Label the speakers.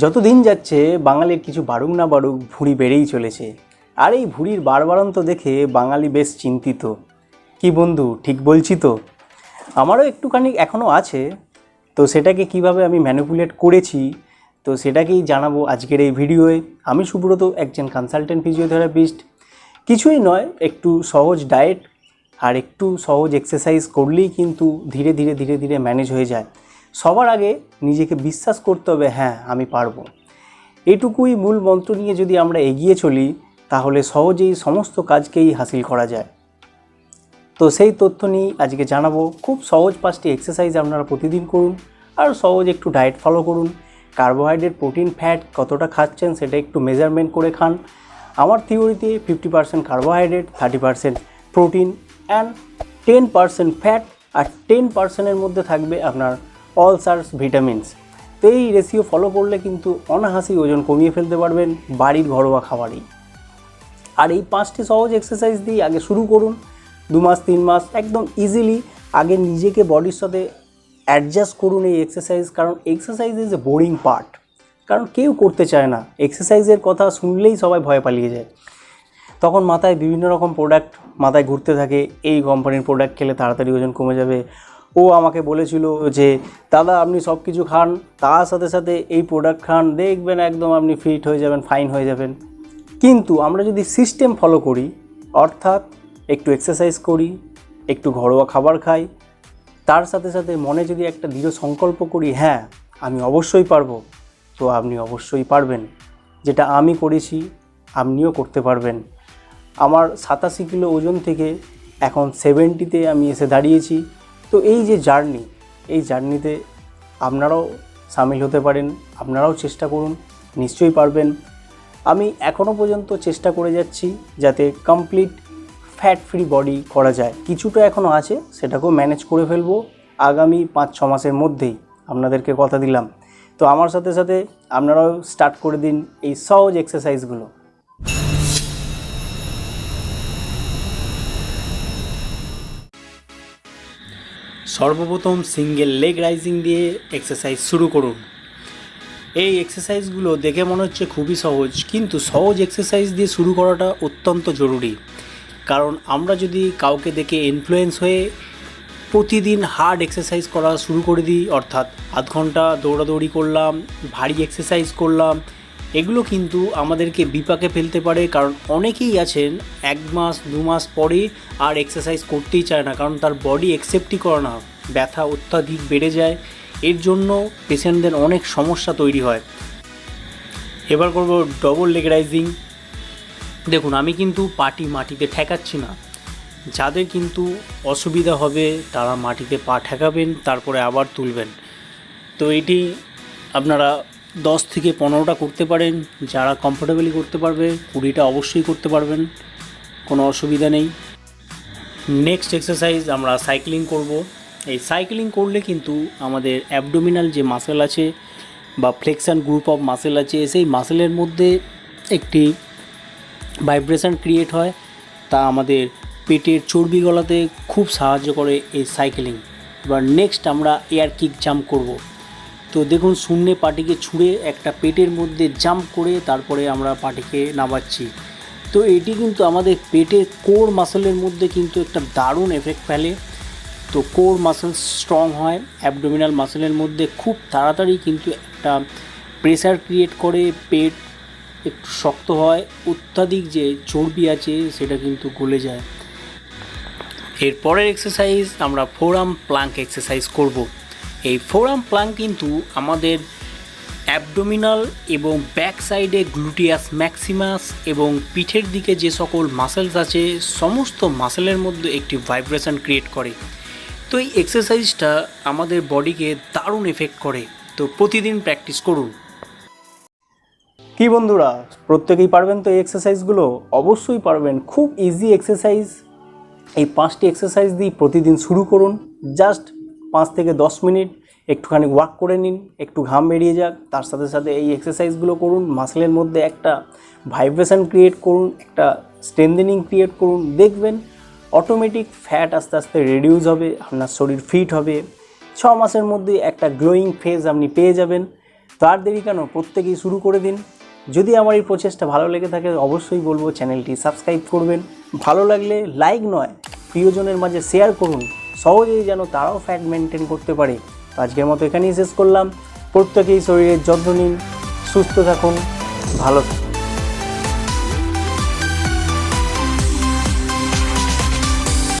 Speaker 1: যত দিন যাচ্ছে, বাঙালির কিছু বাড়ুক না বাড়ুক, ভুঁড়ি বেড়েই চলেছে। আর এই ভুঁড়ির বাড়বাড়ন্ত দেখে বাঙালি বেশ চিন্তিত। কি বন্ধু, ঠিক বলছি তো? আমারও একটুখানি এখনও আছে। তো সেটাকে কীভাবে আমি ম্যানিপুলেট করেছি, তো সেটাকেই জানাব আজকের এই ভিডিওয়ে। আমি সুব্রত, একজন কনসালটেন্ট ফিজিওথেরাপিস্ট কিছুই নয়, একটু সহজ ডায়েট আর একটু সহজ এক্সারসাইজ করলেই কিন্তু ধীরে ধীরে ধীরে ধীরে ম্যানেজ হয়ে যায়। সবার আগে নিজেকে বিশ্বাস করতে হবে হ্যাঁ আমি পারব। এটুকুই মূল মন্ত্র নিয়ে যদি আমরা এগিয়ে চলি, তাহলে সহজেই সমস্ত কাজকেই হাসিল করা যায়। তো সেই তথ্য নিয়ে আজকে জানাব, খুব সহজ পাঁচটি এক্সারসাইজ আপনারা প্রতিদিন করুন, আর সহজ একটু ডায়েট ফলো করুন। কার্বোহাইড্রেট প্রোটিন ফ্যাট কতটা খাচ্ছেন সেটা একটু মেজারমেন্ট করে খান। আমার থিওরিতে fifty percent carbohydrate thirty percent protein and ten percent fat R ten পার্সেন্টের মধ্যে থাকবে আপনার অল সার্স ভিটামিনস তো এই রেশিও ফলো করলে কিন্তু অনাহাসি ওজন কমিয়ে ফেলতে পারবেন বাড়ির ঘরোয়া খাবারই। আর এই পাঁচটি সহজ এক্সারসাইজ দিয়ে আগে শুরু করুন। দু মাস, তিন মাস একদম ইজিলি আগে নিজেকে বডির সাথে অ্যাডজাস্ট করুন এই এক্সারসাইজ কারণ exercise is a boring part কারণ কেউ করতে চায় না। এক্সারসাইজের কথা শুনলেই সবাই ভয় পালিয়ে যায়। তখন মাথায় বিভিন্ন রকম প্রোডাক্ট মাথায় ঘুরতে থাকে। এই কোম্পানির প্রোডাক্ট খেলে তাড়াতাড়ি ওজন কমে যাবে। ও আমাকে বলেছিল যে, দাদা, আপনি সব কিছু খান, তার সাথে সাথে এই প্রোডাক্ট খান, দেখবেন একদম আপনি ফিট হয়ে যাবেন ফাইন হয়ে যাবেন। কিন্তু আমরা যদি সিস্টেম ফলো করি, অর্থাৎ একটু এক্সারসাইজ করি, একটু ঘরোয়া খাবার খাই, তার সাথে সাথে মনে যদি একটা দৃঢ় সংকল্প করি হ্যাঁ আমি অবশ্যই পারব। তো আপনি অবশ্যই পারবেন। যেটা আমি করেছি, আপনিও করতে পারবেন। আমার সাতাশি কিলো ওজন থেকে এখন সেভেন্টিতে আমি এসে দাঁড়িয়েছি। তো এই যে জার্নি, এই জার্নিতে আপনারাও সামিল হতে পারেন, আপনারাও চেষ্টা করুন, নিশ্চয়ই পারবেন। আমি এখনও পর্যন্ত চেষ্টা করে যাচ্ছি যাতে কমপ্লিট ফ্যাট ফ্রি বডি করা যায়। কিছুটা এখনও আছে, সেটাকেও ম্যানেজ করে ফেলব আগামী পাঁচ, ছ মাসের মধ্যেই। আপনাদেরকে কথা দিলাম। তো আমার সাথে সাথে আপনারাও স্টার্ট করে দিন এই সহজ এক্সারসাইজগুলো সর্বপ্রথম সিঙ্গেল লেগ রাইজিং দিয়ে এক্সারসাইজ শুরু করুন। এই এক্সারসাইজগুলো দেখে মনে হচ্ছে খুবই সহজ, কিন্তু সহজ এক্সারসাইজ দিয়ে শুরু করাটা অত্যন্ত জরুরি। কারণ আমরা যদি কাউকে দেখে ইনফ্লুয়েন্স হয়ে প্রতিদিন হার্ড এক্সারসাইজ করা শুরু করে দিই, অর্থাৎ আধ ঘণ্টা দৌড়াদৌড়ি করলাম, ভারী এক্সারসাইজ করলাম এগুলো কিন্তু আমাদেরকে বিপাকে ফেলতে পারে, কারণ অনেকেই আছেন এক মাস, দু মাস পরে আর এক্সারসাইজ করতেই চায় না, কারণ তার বডি অ্যাকসেপ্টই করে না। ব্যথা অত্যাধিক বেড়ে যায়, এর জন্য পেশেন্টদের অনেক সমস্যা তৈরি হয়। এবার করব ডবল লেগ রাইজিং দেখুন, আমি কিন্তু পাটি মাটিতে ঠেকাচ্ছি না। যাদের কিন্তু অসুবিধা হবে, তারা মাটিতে পা ঠেকাবেন, তারপরে আবার তুলবেন। তো এটি আপনারা দশ থেকে পনেরোটা করতে পারেন, যারা কমফোর্টেবলি করতে পারবে, কুড়িটা অবশ্যই করতে পারবেন, কোনো অসুবিধা নেই। নেক্সট এক্সারসাইজ আমরা সাইক্লিং করব। এই সাইক্লিং করলে কিন্তু আমাদের অ্যাবডোমিনাল যে মাসেল আছে বা ফ্লেক্সান গ্রুপ অফ মাসেল আছে, সেই মাসেলের মধ্যে একটি ভাইব্রেশন ক্রিয়েট হয়। তা আমাদের পেটের চর্বি গলাতে খুব সাহায্য করে এই সাইকেলিং এবার নেক্সট আমরা এয়ার কিক জাম্প করব। তো দেখুন, শূন্যে পাটিকে ছুঁড়ে একটা পেটের মধ্যে জাম্প করে তারপরে আমরা পাটিকে নামাচ্ছি। তো এটি কিন্তু আমাদের পেটের কোর মাসেলের মধ্যে কিন্তু একটা দারুণ এফেক্ট ফেলে। তো কোর মাসেল স্ট্রং হয়, অ্যাবডোমিনাল মাসেলের মধ্যে খুব তাড়াতাড়ি কিন্তু একটা প্রেসার ক্রিয়েট করে, পেট একটু শক্ত হয়, অত্যাধিক যে চর্বি আছে সেটা কিন্তু গলে যায়। এর পরের এক্সারসাইজ আমরা ফোরাম প্লাঙ্ক এক্সারসাইজ করব। এই ফোরাম প্লাঙ্ক কিন্তু আমাদের অ্যাবডোমিনাল এবং ব্যাক সাইডে গ্লুটিয়াস ম্যাক্সিমাস এবং পিঠের দিকে যে সকল মাসেলস আছে, সমস্ত মাসেলের মধ্যে একটি ভাইব্রেশন ক্রিয়েট করে। তো এই এক্সারসাইজটা আমাদের বডিকে দারুণ এফেক্ট করে। তো প্রতিদিন প্র্যাকটিস করুন। কি বন্ধুরা, প্রত্যেকেই পারবেন তো এই এক্সারসাইজগুলো? অবশ্যই পারবেন। খুব ইজি এক্সারসাইজ এই পাঁচটি এক্সারসাইজ দিয়ে প্রতিদিন শুরু করুন। জাস্ট পাঁচ থেকে দশ মিনিট একটুখানি ওয়াক করে নিন, একটু ঘাম বেরিয়ে যাক, তার সাথে সাথে এই এক্সারসাইজগুলো করুন মাসেলের মধ্যে একটা ভাইব্রেশন ক্রিয়েট করুন, একটা স্ট্রেন্থেনিং ক্রিয়েট করুন, দেখবেন অটোমেটিক ফ্যাট আস্তে আস্তে রিডিউস হবে, আপনার শরীর ফিট হবে। ছ মাসের মধ্যে একটা গ্লোয়িং ফেজ আপনি পেয়ে যাবেন। তো আর দেরি কেন? প্রত্যেকেই শুরু করে দিন। যদি আমার এই প্রচেষ্টা ভালো লেগে থাকে, অবশ্যই বলব চ্যানেলটি সাবস্ক্রাইব করবেন। ভালো লাগলে লাইক নয়, প্রিয়জনের মাঝে শেয়ার করুন। সহজেই যেন তারাও ফ্যাট মেনটেন করতে পারে। আজকের মতো এখানেই শেষ করলাম। প্রত্যেকেই শরীরের যত্ন নিন, সুস্থ থাকুন, ভালো থাকুন।